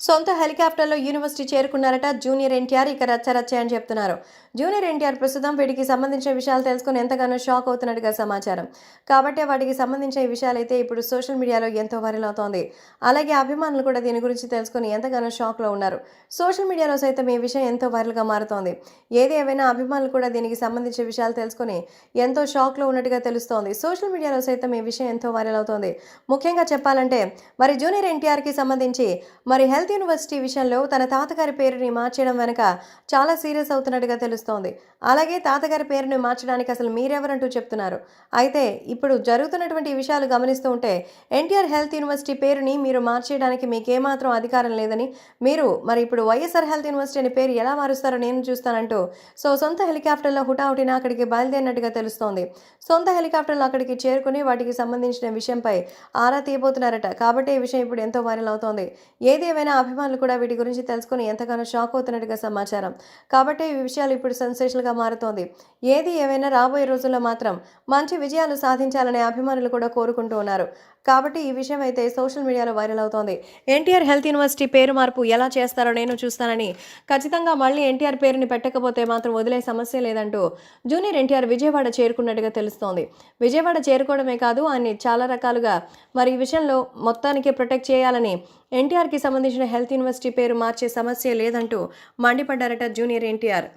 సొంత హెలికాప్టర్లో university చేరుకున్నారట junior NTR ఇక రచ్చరచ్చ అని చెప్తున్నారు. జూనియర్ ఎన్టీఆర్ ప్రస్తుతం వీటికి సంబంధించిన విషయాలు తెలుసుకుని ఎంతగానో షాక్ అవుతున్నట్టుగా సమాచారం. కాబట్టి వాటికి సంబంధించిన ఈ విషయాలైతే ఇప్పుడు సోషల్ మీడియాలో ఎంతో వైరల్ అవుతోంది. అలాగే అభిమానులు కూడా దీని గురించి తెలుసుకుని ఎంతగానో షాక్లో ఉన్నారు. సోషల్ మీడియాలో సైతం ఈ విషయం ఎంతో వైరల్గా మారుతోంది. ఏది ఏవైనా అభిమానులు కూడా దీనికి సంబంధించిన విషయాలు తెలుసుకుని ఎంతో షాక్లో ఉన్నట్టుగా తెలుస్తోంది. సోషల్ మీడియాలో సైతం ఈ విషయం ఎంతో వైరల్ అవుతోంది. ముఖ్యంగా చెప్పాలంటే మరి జూనియర్ ఎన్టీఆర్కి సంబంధించి మరి హెల్త్ యూనివర్సిటీ విషయంలో తన తాతగారి పేరుని మార్చడం వెనక చాలా సీరియస్ అవుతున్నట్టుగా తెలుస్తోంది. అలాగే తాతగారి పేరుని మార్చడానికి అసలు మీరెవరంటూ చెప్తున్నారు. అయితే ఇప్పుడు జరుగుతున్నటువంటి విషయాలు గమనిస్తూ ఉంటే ఎన్టీఆర్ హెల్త్ యూనివర్సిటీ పేరుని మీరు మార్చేయడానికి మీకు ఏమాత్రం అధికారం లేదని మీరు మరి ఇప్పుడు వైఎస్ఆర్ హెల్త్ యూనివర్సిటీ అనే పేరు ఎలా మారుస్తారో నేను చూస్తానంటూ సో సొంత హెలికాప్టర్లో హుటాహుటిన అక్కడికి బయలుదేరినట్టుగా తెలుస్తోంది. సొంత హెలికాప్టర్లు అక్కడికి చేరుకుని వాటికి సంబంధించిన విషయంపై ఆరా తీయబోతున్నారట. కాబట్టి ఈ విషయం ఇప్పుడు ఎంతో వైరల్ అవుతోంది. ఏదేమైనా అభిమానులు కూడా వీటి గురించి తెలుసుకుని ఎంతగానో షాక్ అవుతున్నట్టుగా సమాచారం. కాబట్టి ఈ విషయాలు ఇప్పుడు సెన్సేషన్గా మారుతోంది. ఏది ఏవైనా రాబోయే రోజుల్లో మాత్రం మంచి విజయాలు సాధించాలని అభిమానులు కూడా కోరుకుంటూ ఉన్నారు. కాబట్టి ఈ విషయం అయితే సోషల్ మీడియాలో వైరల్ అవుతోంది. ఎన్టీఆర్ హెల్త్ యూనివర్సిటీ పేరు మార్పు ఎలా చేస్తారో నేను చూస్తానని ఖచ్చితంగా మళ్ళీ ఎన్టీఆర్ పేరుని పెట్టకపోతే మాత్రం వదిలే సమస్య లేదంటూ జూనియర్ ఎన్టీఆర్ విజయవాడ చేరుకున్నట్టుగా తెలుస్తోంది. విజయవాడ చేరుకోవడమే కాదు ఆయన్ని చాలా రకాలుగా మరి ఈ విషయంలో మొత్తానికి ప్రొటెక్ట్ చేయాలని ఎన్టీఆర్కి సంబంధించిన హెల్త్ యూనివర్సిటీ పేరు మార్చే సమస్య లేదంటూ మండిపడ్డారట జూనియర్ ఎన్టీఆర్.